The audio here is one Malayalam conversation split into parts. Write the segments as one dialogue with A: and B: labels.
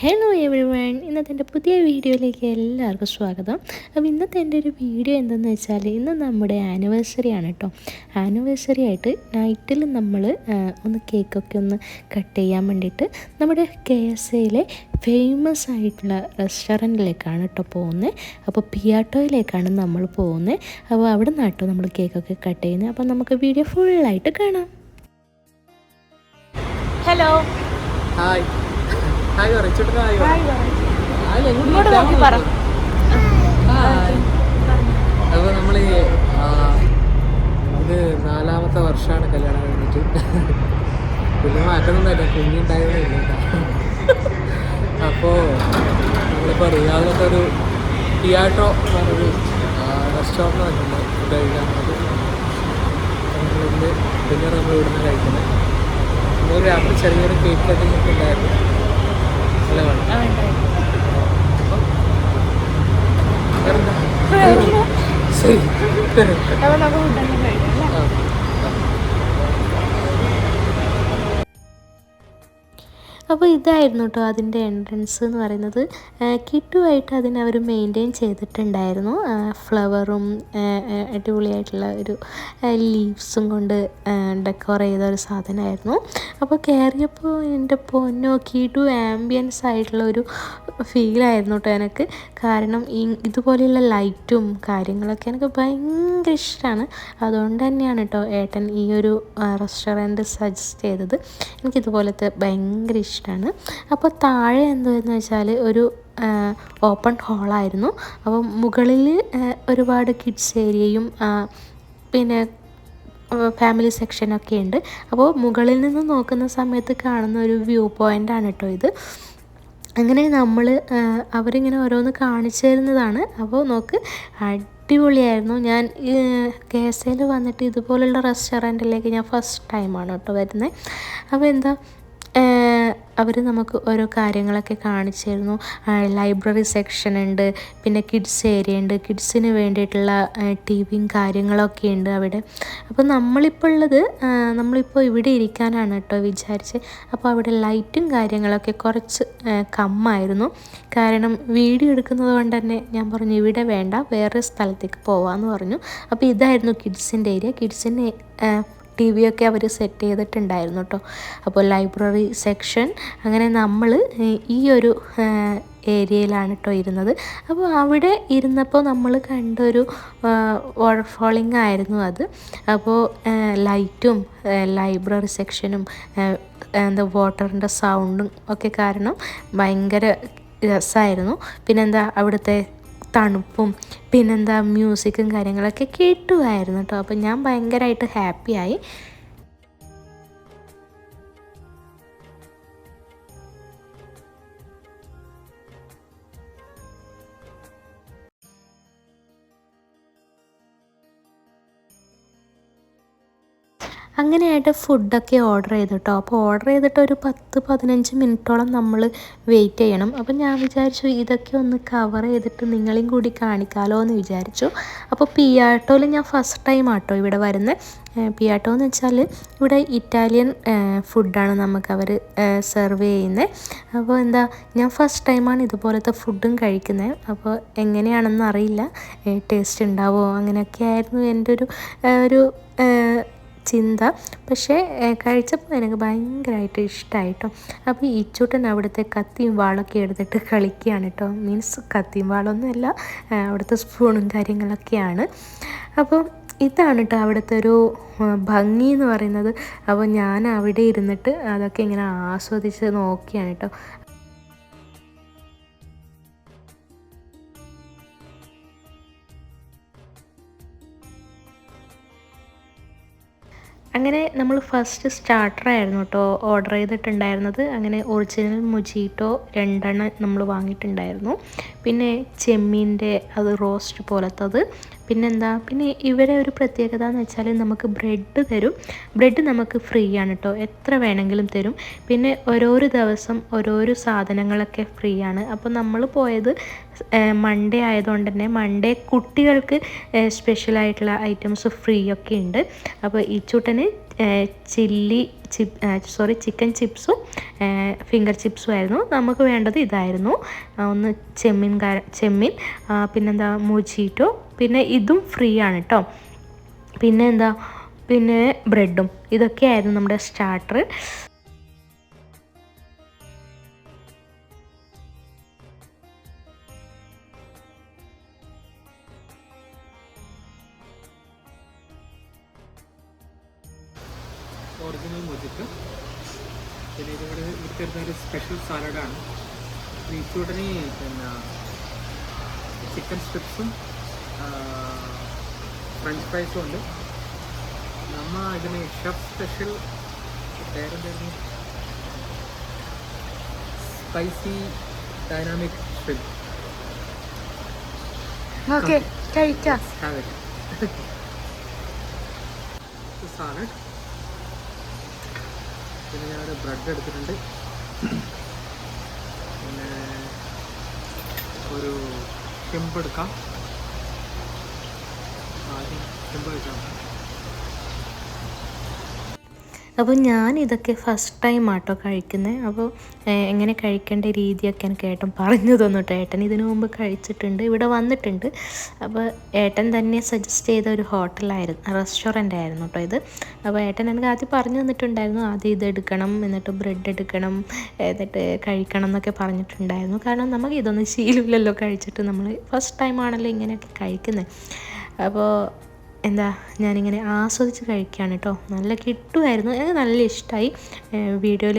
A: ഹലോ എവറി വൺ ഇന്നത്തെ എന്റെ പുതിയ വീഡിയോയിലേക്ക് എല്ലാവർക്കും സ്വാഗതം. അപ്പോൾ ഇന്നത്തെ എന്റെ ഒരു വീഡിയോ എന്തെന്ന് വെച്ചാൽ ഇന്ന് നമ്മുടെ ആനിവേഴ്സറി ആണ് കേട്ടോ. ആനിവേഴ്സറി ആയിട്ട് നൈറ്റിൽ നമ്മൾ ഒന്ന് കേക്കൊക്കെ ഒന്ന് കട്ട് ചെയ്യാൻ വേണ്ടിയിട്ട് നമ്മുടെ കെ എസ് എയിലെ ഫേമസ് ആയിട്ടുള്ള റെസ്റ്റോറന്റിലേക്കാണ് കേട്ടോ പോകുന്നത്. അപ്പോൾ പിയാട്ടോയിലേക്കാണ് നമ്മൾ പോകുന്നത്. അപ്പോൾ അവിടെ നിന്നാട്ടോ കേട്ടോ നമ്മൾ കേക്കൊക്കെ കട്ട് ചെയ്യുന്നത്. അപ്പോൾ നമുക്ക് വീഡിയോ ഫുള്ളായിട്ട് കാണാം.
B: ഹലോ
C: ഹായ് ഹായ് നമ്മൾ ഇത് നാലാമത്തെ വർഷമാണ് കല്യാണം കഴിഞ്ഞിട്ട്. പിന്നെ മാറ്റമൊന്നുമില്ല അപ്പോ അപ്പോൾ നമ്മളിപ്പോൾ റിയാദിലത്തെ ഒരു തിയേറ്ററോ എന്ന് പറഞ്ഞൊരു റെസ്റ്റോറന്റ് വന്നിട്ടുണ്ട് ഫുഡ് കഴിക്കാൻ നമ്മളിന്ന് ഡിന്നർ നമ്മൾ ഇവിടുന്ന് കഴിക്കുന്നത്. ഒരു രാത്രി ചെറിയൊരു കേക്ക് കട്ടിങ് ഒക്കെ ഉണ്ടായിരുന്നു. ശരി
B: അപ്പോൾ
A: ഇതായിരുന്നു കേട്ടോ അതിന്റെ എൻട്രൻസ് എന്ന് പറയുന്നത്. കിട്ടുമായിട്ട് അതിനെ അവർ മെയിന്റെയിൻ ചെയ്തിട്ടുണ്ടായിരുന്നു. ഫ്ലവറും അടിപൊളിയായിട്ടുള്ള ഒരു ലീവ്സും കൊണ്ട് ഡെക്കോർ ചെയ്ത ഒരു സാധനമായിരുന്നു. അപ്പോൾ കയറിയപ്പോൾ എന്റെ പൊന്നോ കിടു ആംബിയൻസ് ആയിട്ടുള്ള ഒരു ഫീലായിരുന്നു കേട്ടോ എനിക്ക്. കാരണം ഈ ഇതുപോലെയുള്ള ലൈറ്റും കാര്യങ്ങളൊക്കെ എനിക്ക് ഭയങ്കര ഇഷ്ടമാണ് അതുകൊണ്ട് തന്നെയാണ് കേട്ടോ ഏട്ടൻ ഈ ഒരു റെസ്റ്റോറന്റ് സജസ്റ്റ് ചെയ്തത്. എനിക്കിതുപോലത്തെ ഭയങ്കര ഇഷ്ടമാണ് അപ്പോൾ താഴെ എന്താണെന്ന് വെച്ചാൽ ഒരു ഓപ്പൺ ഹോളായിരുന്നു അപ്പം മുകളിൽ ഒരുപാട് കിഡ്സ് ഏരിയയും പിന്നെ ഫാമിലി സെക്ഷനൊക്കെ ഉണ്ട്. അപ്പോൾ മുകളിൽ നിന്ന് നോക്കുന്ന സമയത്ത് കാണുന്ന ഒരു വ്യൂ പോയിന്റാണ് കേട്ടോ ഇത്. അങ്ങനെ നമ്മൾ അവരിങ്ങനെ ഓരോന്ന് കാണിച്ചു തരുന്നതാണ്. അപ്പോൾ നോക്ക് അടിപൊളിയായിരുന്നു. ഞാൻ കെ എസ് എയിൽ വന്നിട്ട് ഇതുപോലുള്ള റെസ്റ്റോറന്റിലേക്ക് ഞാൻ ഫസ്റ്റ് ടൈമാണ് കേട്ടോ വരുന്നത് അപ്പോൾ എന്താ അവർ നമുക്ക് ഓരോ കാര്യങ്ങളൊക്കെ കാണിച്ചു തരുന്നു ലൈബ്രറി സെക്ഷൻ ഉണ്ട് പിന്നെ കിഡ്സ് ഏരിയ ഉണ്ട്. കിഡ്സിന് വേണ്ടിയിട്ടുള്ള ടി വിയും കാര്യങ്ങളൊക്കെ ഉണ്ട് അവിടെ. അപ്പോൾ നമ്മളിപ്പോൾ ഉള്ളത് നമ്മളിപ്പോൾ ഇവിടെ ഇരിക്കാനാണ് കേട്ടോ വിചാരിച്ച് അപ്പോൾ അവിടെ ലൈറ്റും കാര്യങ്ങളൊക്കെ കുറച്ച് കമ്മായിരുന്നു. കാരണം വീഡിയോ എടുക്കുന്നത് കൊണ്ട് തന്നെ ഞാൻ പറഞ്ഞു ഇവിടെ വേണ്ട വേറെ സ്ഥലത്തേക്ക് പോവാമെന്ന് പറഞ്ഞു. അപ്പോൾ ഇതായിരുന്നു കിഡ്സിന്റെ ഏരിയ കിഡ്സിന്റെ ടി വി ഒക്കെ അവർ സെറ്റ് ചെയ്തിട്ടുണ്ടായിരുന്നു കേട്ടോ അപ്പോൾ ലൈബ്രറി സെക്ഷൻ അങ്ങനെ നമ്മൾ ഈ ഒരു ഏരിയയിലാണ് കേട്ടോ ഇരുന്നത്. അപ്പോൾ അവിടെ ഇരുന്നപ്പോൾ നമ്മൾ കണ്ടൊരു വാട്ടർഫോളിംഗ് ആയിരുന്നു അത്. അപ്പോൾ ലൈറ്റും ലൈബ്രറി സെക്ഷനും എന്താ വാട്ടറിന്റെ സൗണ്ടും ഒക്കെ കാരണം ഭയങ്കര രസമായിരുന്നു പിന്നെന്താ അവിടുത്തെ തണുപ്പും പിന്നെന്താ മ്യൂസിക്കും കാര്യങ്ങളൊക്കെ കേട്ടുമായിരുന്നു കേട്ടോ. അപ്പോൾ ഞാൻ ഭയങ്കരമായിട്ട് ഹാപ്പിയായി അങ്ങനെയായിട്ട് ഫുഡൊക്കെ ഓർഡർ ചെയ്തു കേട്ടോ അപ്പോൾ ഓർഡർ ചെയ്തിട്ട് ഒരു പത്ത് പതിനഞ്ച് മിനിറ്റോളം നമ്മൾ വെയിറ്റ് ചെയ്യണം. അപ്പോൾ ഞാൻ വിചാരിച്ചു ഇതൊക്കെ ഒന്ന് കവർ ചെയ്തിട്ട് നിങ്ങളെയും കൂടി കാണിക്കാമല്ലോ എന്ന് വിചാരിച്ചു. അപ്പോൾ പിയാട്ടോയിൽ ഞാൻ ഫസ്റ്റ് ടൈം ആട്ടോ ഇവിടെ വരുന്നത് പിയാട്ടോ എന്ന് വെച്ചാൽ ഇവിടെ ഇറ്റാലിയൻ ഫുഡാണ് നമുക്ക് അവർ സെർവ് ചെയ്യുന്നത് അപ്പോൾ എന്താ ഞാൻ ഫസ്റ്റ് ടൈമാണ് ഇതുപോലത്തെ ഫുഡും കഴിക്കുന്നത് അപ്പോൾ എങ്ങനെയാണെന്ന് അറിയില്ല. ടേസ്റ്റ് ഉണ്ടാവുമോ അങ്ങനെയൊക്കെ ആയിരുന്നു എന്റെ ഒരു ഒരു ചിന്ത. പക്ഷേ കഴിച്ചപ്പോൾ എനിക്ക് ഭയങ്കരമായിട്ട് ഇഷ്ടമായിട്ടോ അപ്പോൾ ഇച്ചൂട്ടൻ അവിടുത്തെ കത്തിയും വാളൊക്കെ എടുത്തിട്ട് കളിക്കുകയാണ് കേട്ടോ. മീൻസ് കത്തിയും വാളൊന്നുമല്ല അവിടുത്തെ സ്പൂണും കാര്യങ്ങളൊക്കെയാണ്. അപ്പോൾ ഇതാണ് കേട്ടോ അവിടുത്തെ ഒരു ഭംഗി എന്ന് പറയുന്നത്. അപ്പോൾ ഞാൻ അവിടെ ഇരുന്നിട്ട് അതൊക്കെ ഇങ്ങനെ ആസ്വദിച്ച് നോക്കിയാണ് കേട്ടോ. അങ്ങനെ നമ്മൾ ഫസ്റ്റ് സ്റ്റാർട്ടറായിരുന്നു കേട്ടോ ഓർഡർ ചെയ്തിട്ടുണ്ടായിരുന്നത്. അങ്ങനെ ഒറിജിനൽ മുജീറ്റോ രണ്ടെണ്ണം നമ്മൾ വാങ്ങിയിട്ടുണ്ടായിരുന്നു. പിന്നെ ചെമ്മീന്റെ അത് റോസ്റ്റ് പോലത്തത്. പിന്നെന്താ? പിന്നെ ഇവരെ ഒരു പ്രത്യേകത എന്ന് വെച്ചാൽ നമുക്ക് ബ്രെഡ് തരും. ബ്രെഡ് നമുക്ക് ഫ്രീ ആണ് കേട്ടോ എത്ര വേണമെങ്കിലും തരും. പിന്നെ ഓരോരോ ദിവസം ഓരോരോ സാധനങ്ങളൊക്കെ ഫ്രീ ആണ്. അപ്പോൾ നമ്മൾ പോയത് മൺഡേ ആയതുകൊണ്ട് തന്നെ മൺഡേ കുട്ടികൾക്ക് സ്പെഷ്യലായിട്ടുള്ള ഐറ്റംസ് ഫ്രീ ഒക്കെ ഉണ്ട്. അപ്പോൾ ഈ ചൂട്ടന് ചില്ലി ചിപ്പ് സോറി ചിക്കൻ ചിപ്സും ഫിംഗർ ചിപ്സും ആയിരുന്നു. നമുക്ക് വേണ്ടത് ഇതായിരുന്നു. ഒന്ന് ചെമ്മീൻ ചെമ്മീൻ പിന്നെന്താ മൂച്ചീറ്റോ പിന്നെ ഇതും ഫ്രീ ആണ് കേട്ടോ പിന്നെ എന്താ പിന്നെ ബ്രെഡും ഇതൊക്കെയായിരുന്നു നമ്മുടെ സ്റ്റാർട്ടർ
C: ഇവിടുത്തെ ഒരു സ്പെഷ്യൽ സാലഡാണ്. ബീറ്റ്റൂട്ടിന് പിന്നെ ചിക്കൻ സ്ട്രിപ്സും ഫ്രഞ്ച് ഫ്രൈസും ഉണ്ട്. നമ്മൾ ഇതിന് ഷെഫ് സ്പെഷ്യൽ പേരെന്തായിരുന്നു? സ്പൈസി ഡൈനാമിക് ഷ്രിപ്പ്
B: ഓക്കെ കഴിക്കാം.
C: Have സാലഡ് പിന്നെ ഞാനൊരു ബ്രെഡ് എടുത്തിട്ടുണ്ട്. പിന്നെ ഒരു ഷിമ്പ് എടുക്കാം. ആദ്യം ഷിമ്പ് കഴിക്കാം
A: അപ്പോൾ ഞാൻ ഇതൊക്കെ ഫസ്റ്റ് ടൈം ആട്ടോ കഴിക്കുന്നത് അപ്പോൾ എങ്ങനെ കഴിക്കേണ്ട രീതിയൊക്കെ എനിക്ക് ഏട്ടൻ പറഞ്ഞു തന്നിട്ട് ഏട്ടൻ ഇതിനു മുമ്പ് കഴിച്ചിട്ടുണ്ട് ഇവിടെ വന്നിട്ടുണ്ട്. അപ്പോൾ ഏട്ടൻ തന്നെ സജസ്റ്റ് ചെയ്ത ഒരു ഹോട്ടലായിരുന്നു റെസ്റ്റോറന്റ് ആയിരുന്നു കേട്ടോ ഇത്. അപ്പോൾ ഏട്ടൻ എനിക്ക് ആദ്യം പറഞ്ഞു തന്നിട്ടുണ്ടായിരുന്നു ആദ്യം ഇത് എടുക്കണം എന്നിട്ട് ബ്രെഡ് എടുക്കണം എന്നിട്ട് കഴിക്കണം എന്നൊക്കെ പറഞ്ഞിട്ടുണ്ടായിരുന്നു. കാരണം നമുക്ക് ഇതൊന്നും ശീലമില്ലല്ലോ കഴിച്ചിട്ട്. നമ്മൾ ഫസ്റ്റ് ടൈം ആണല്ലോ ഇങ്ങനെയൊക്കെ കഴിക്കുന്നത് അപ്പോൾ എന്താ ഞാനിങ്ങനെ ആസ്വദിച്ച് കഴിക്കുകയാണ് കേട്ടോ. നല്ല കിട്ടുമായിരുന്നു. എനിക്ക് നല്ല ഇഷ്ടമായി. വീഡിയോയിൽ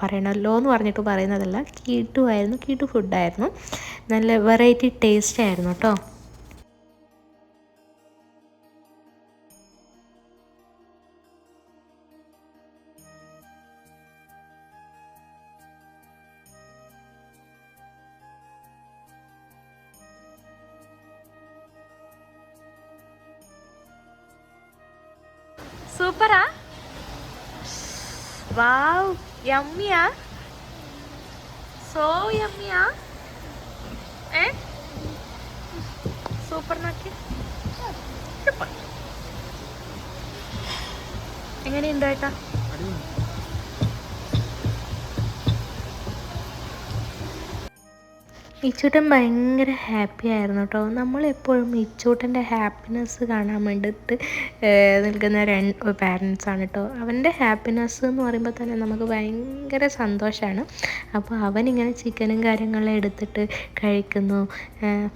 A: പറയണല്ലോ എന്ന് പറഞ്ഞിട്ട് പറയുന്നതല്ല. കിട്ടുമായിരുന്നു. കിട്ടു ഫുഡായിരുന്നു നല്ല വെറൈറ്റി ടേസ്റ്റ് ആയിരുന്നു കേട്ടോ.
B: സോ യമ്മിയാ ഏ സൂപ്പർ നോക്കി എങ്ങനെയുണ്ട് ഏട്ടാ
A: ഇച്ചൂട്ടൻ ഭയങ്കര ഹാപ്പി ആയിരുന്നു കേട്ടോ നമ്മളെപ്പോഴും ഇച്ചൂട്ടന്റെ ഹാപ്പിനെസ് കാണാൻ വേണ്ടിയിട്ട് നിൽക്കുന്ന രണ്ട് പാരൻസാണ് കേട്ടോ അവന്റെ ഹാപ്പിനെസ് എന്ന് പറയുമ്പോൾ തന്നെ നമുക്ക് ഭയങ്കര സന്തോഷമാണ് അപ്പോൾ അവനിങ്ങനെ ചിക്കനും കാര്യങ്ങളും എടുത്തിട്ട് കഴിക്കുന്നു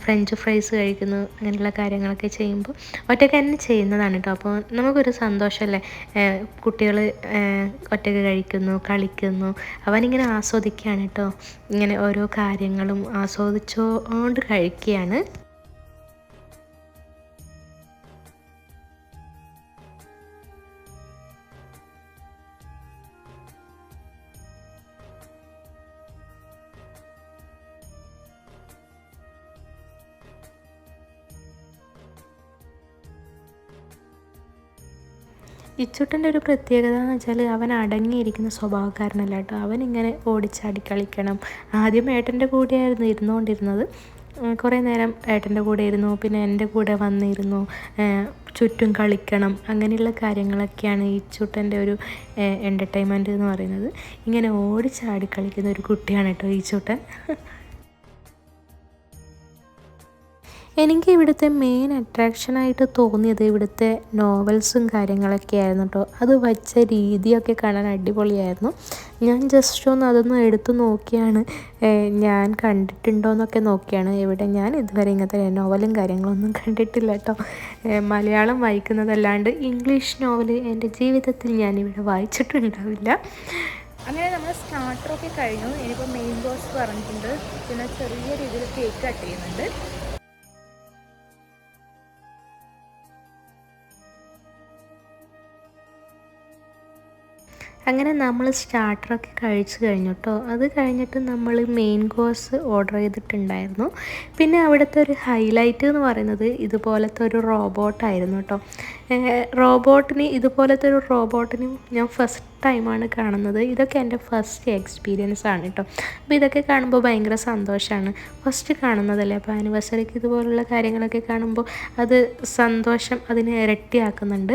A: ഫ്രഞ്ച് ഫ്രൈസ് കഴിക്കുന്നു അങ്ങനെയുള്ള കാര്യങ്ങളൊക്കെ ചെയ്യുമ്പോൾ ഒറ്റയ്ക്ക് തന്നെ ചെയ്യുന്നതാണ് കേട്ടോ അപ്പോൾ നമുക്കൊരു സന്തോഷമല്ലേ? കുട്ടികൾ ഒറ്റയ്ക്ക് കഴിക്കുന്നു കളിക്കുന്നു അവനിങ്ങനെ ആസ്വദിക്കുകയാണ് കേട്ടോ ഇങ്ങനെ ഓരോ കാര്യങ്ങളും ആസ്വദിച്ചുകൊണ്ട് കഴിക്കുകയാണ് ഇച്ചുട്ടന്റെ ഒരു പ്രത്യേകത എന്ന് വെച്ചാൽ അവൻ അടങ്ങിയിരിക്കുന്ന സ്വഭാവക്കാരനല്ല കേട്ടോ. അവൻ ഇങ്ങനെ ഓടിച്ചാടി കളിക്കണം ആദ്യം ഏട്ടന്റെ കൂടെയായിരുന്നു ഇരുന്നുകൊണ്ടിരുന്നത്. കുറേ നേരം ഏട്ടന്റെ കൂടെ ഇരുന്നു. പിന്നെ എന്റെ കൂടെ വന്നിരുന്നു. ചുറ്റും കളിക്കണം. അങ്ങനെയുള്ള കാര്യങ്ങളൊക്കെയാണ് ഈ ചുട്ടന്റെ ഒരു എന്റർടൈൻമെന്റ് എന്ന് പറയുന്നത്. ഇങ്ങനെ ഓടിച്ചാടി കളിക്കുന്ന ഒരു കുട്ടിയാണ് കേട്ടോ ഈ ചുട്ടൻ എനിക്ക് ഇവിടുത്തെ മെയിൻ അട്രാക്ഷനായിട്ട് തോന്നിയത് ഇവിടുത്തെ നോവൽസും കാര്യങ്ങളൊക്കെ ആയിരുന്നു കേട്ടോ അത് വച്ച രീതിയൊക്കെ കാണാൻ അടിപൊളിയായിരുന്നു. ഞാൻ ജസ്റ്റ് ഒന്ന് അതൊന്ന് എടുത്തു നോക്കിയാണ്. ഞാൻ കണ്ടിട്ടുണ്ടോ എന്നൊക്കെ നോക്കിയാണ്. ഇവിടെ ഞാൻ ഇതുവരെ ഇങ്ങനത്തെ നോവലും കാര്യങ്ങളൊന്നും കണ്ടിട്ടില്ല കേട്ടോ മലയാളം വായിക്കുന്നതല്ലാണ്ട് ഇംഗ്ലീഷ് നോവൽ എന്റെ ജീവിതത്തിൽ ഞാനിവിടെ വായിച്ചിട്ടുണ്ടാവില്ല.
B: അങ്ങനെ നമ്മൾ സ്റ്റാർട്ടറൊക്കെ കഴിഞ്ഞു. ഇനിയിപ്പോൾ മെയിൻ കോഴ്സ് പറഞ്ഞിട്ടുണ്ട്. പിന്നെ ചെറിയ രീതിയിൽ കേക്ക് കട്ട് ചെയ്യുന്നുണ്ട്.
A: അങ്ങനെ നമ്മൾ സ്റ്റാർട്ടറൊക്കെ കഴിച്ചു കഴിഞ്ഞു കേട്ടോ അത് കഴിഞ്ഞിട്ട് നമ്മൾ മെയിൻ കോഴ്സ് ഓർഡർ ചെയ്തിട്ടുണ്ടായിരുന്നു. പിന്നെ അവിടുത്തെ ഒരു ഹൈലൈറ്റ് എന്ന് പറയുന്നത് ഇതുപോലത്തെ ഒരു റോബോട്ടായിരുന്നു കേട്ടോ റോബോട്ടിന് ഇതുപോലത്തെ ഒരു റോബോട്ടിനും ഞാൻ ഫസ്റ്റ് ടൈമാണ് കാണുന്നത്. ഇതൊക്കെ എന്റെ ഫസ്റ്റ് എക്സ്പീരിയൻസ് ആണ് കേട്ടോ അപ്പോൾ ഇതൊക്കെ കാണുമ്പോൾ ഭയങ്കര സന്തോഷമാണ് ഫസ്റ്റ് കാണുന്നതല്ലേ? അപ്പോൾ ആനിവേഴ്സറിക്ക് ഇതുപോലുള്ള കാര്യങ്ങളൊക്കെ കാണുമ്പോൾ അത് സന്തോഷം അതിനെ ഇരട്ടിയാക്കുന്നുണ്ട്.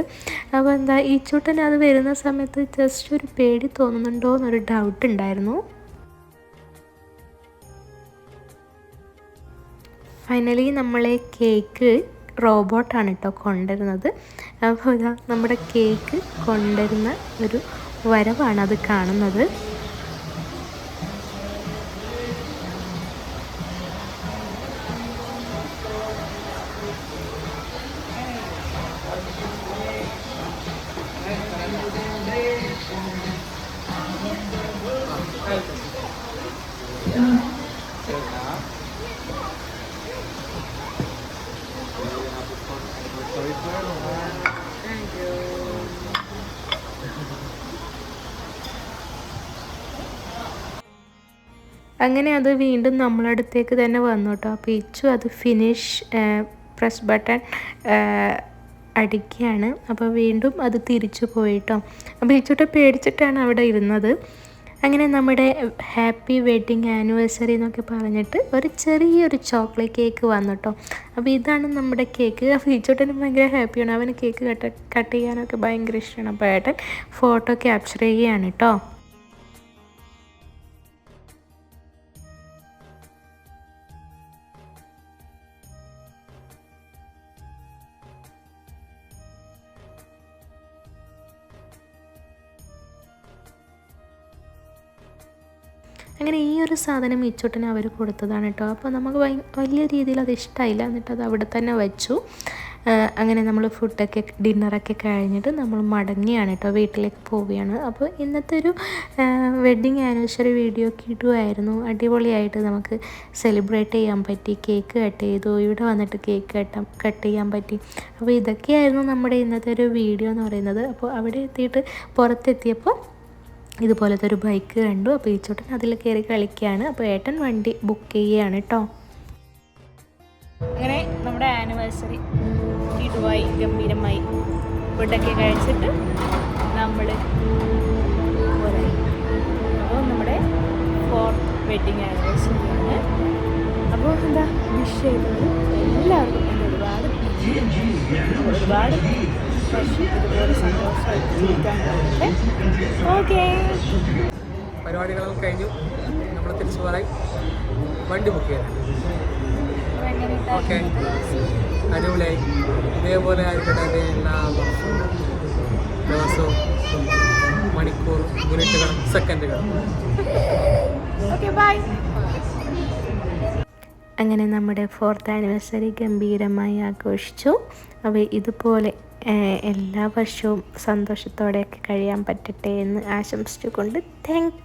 A: അപ്പോൾ എന്താ ഈ ചൂട്ടൻ അത് വരുന്ന സമയത്ത് ജസ്റ്റ് ഒരു പേടി തോന്നുന്നുണ്ടോ എന്നൊരു ഡൗട്ട് ഉണ്ടായിരുന്നു. ഫൈനലി നമ്മളെ കേക്ക് റോബോട്ടാണ് കേട്ടോ കൊണ്ടുവരുന്നത്. അപ്പോൾ ഇതാ നമ്മുടെ കേക്ക് കൊണ്ടുവരുന്ന ഒരു വരവാണ് അത് കാണുന്നത്. അങ്ങനെ അത് വീണ്ടും നമ്മളടുത്തേക്ക് തന്നെ വന്നു കേട്ടോ. അപ്പോൾ ഇച്ചു അത് ഫിനിഷ് പ്രസ് ബട്ടൺ അടിക്കുകയാണ്. അപ്പോൾ വീണ്ടും അത് തിരിച്ചു പോയിട്ടോ അപ്പോൾ ഇച്ചൂട്ടെ പേടിച്ചിട്ടാണ് അവിടെ ഇരുന്നത്. അങ്ങനെ നമ്മുടെ ഹാപ്പി വെഡിങ് ആനിവേഴ്സറി എന്നൊക്കെ പറഞ്ഞിട്ട് ഒരു ചെറിയൊരു ചോക്ലേറ്റ് കേക്ക് വന്നു കേട്ടോ അപ്പോൾ ഇതാണ് നമ്മുടെ കേക്ക്. അപ്പോൾ ഇച്ചോട്ടന് ഭയങ്കര ഹാപ്പിയാണ്. അവന് കേക്ക് കട്ട് കട്ട് ചെയ്യാനൊക്കെ ഭയങ്കര ഇഷ്ടമാണ്. അപ്പോൾ ഏട്ടൻ ഫോട്ടോ ക്യാപ്ചർ ചെയ്യുകയാണ് കേട്ടോ. അങ്ങനെ ഈ ഒരു സാധനം ഇച്ചോട്ടിന് അവർ കൊടുത്തതാണ് കേട്ടോ. അപ്പോൾ നമുക്ക് വലിയ രീതിയിൽ അത് ഇഷ്ടമായില്ല എന്നിട്ട് അത് അവിടെ തന്നെ വെച്ചു. അങ്ങനെ നമ്മൾ ഫുഡൊക്കെ ഡിന്നറൊക്കെ കഴിഞ്ഞിട്ട് നമ്മൾ മടങ്ങിയാണ് കേട്ടോ. വീട്ടിലേക്ക് പോവുകയാണ്. അപ്പോൾ ഇന്നത്തെ ഒരു വെഡ്ഡിങ് ആനിവേഴ്സറി വീഡിയോ ഒക്കെ ഇടുമായിരുന്നു അടിപൊളിയായിട്ട് നമുക്ക് സെലിബ്രേറ്റ് ചെയ്യാൻ പറ്റി. കേക്ക് കട്ട് ചെയ്തു. ഇവിടെ വന്നിട്ട് കേക്ക് കട്ട കട്ട് ചെയ്യാൻ പറ്റി. അപ്പോൾ ഇതൊക്കെയായിരുന്നു നമ്മുടെ ഇന്നത്തെ ഒരു വീഡിയോ എന്ന് പറയുന്നത്. അപ്പോൾ അവിടെ എത്തിയിട്ട് പുറത്തെത്തിയപ്പോൾ ഇതുപോലത്തെ ഒരു ബൈക്ക് കണ്ടു. അപ്പോൾ ഈ ചോട്ടൻ അതിൽ കയറി കളിക്കുകയാണ് അപ്പോൾ ഏട്ടൻ വണ്ടി ബുക്ക് ചെയ്യുകയാണ് കേട്ടോ
B: അങ്ങനെ നമ്മുടെ ആനിവേഴ്സറി ഇടുവായി ഗംഭീരമായി ഫുഡൊക്കെ കഴിച്ചിട്ട് നമ്മൾ അപ്പോൾ നമ്മുടെ ഫോർത്ത് വെഡിങ് ആനിവേഴ്സറിയാണ് അപ്പോൾ എന്താ വിഷ് ചെയ്തത്? എല്ലാവർക്കും ഒരുപാട്. ഒരുപാട്
C: പരിപാടികളൊക്കെ കഴിഞ്ഞു. നമ്മൾ തിരിച്ചു പറയും വണ്ടി ബുക്ക് ചെയ്യാൻ ഓക്കെ അടിപൊളിയായി. ഇതേപോലെ ആയിക്കോട്ടെ എല്ലാ ദിവസവും മണിക്കൂർ
B: ഓക്കെ ബൈ
A: അങ്ങനെ നമ്മുടെ ഫോർത്ത് ആനിവേഴ്സറി ഗംഭീരമായി ആഘോഷിച്ചു. അപ്പോൾ ഇതുപോലെ എല്ലാ വർഷവും സന്തോഷത്തോടെയൊക്കെ കഴിയാൻ പറ്റട്ടെ എന്ന് ആശംസിച്ചുകൊണ്ട് താങ്ക്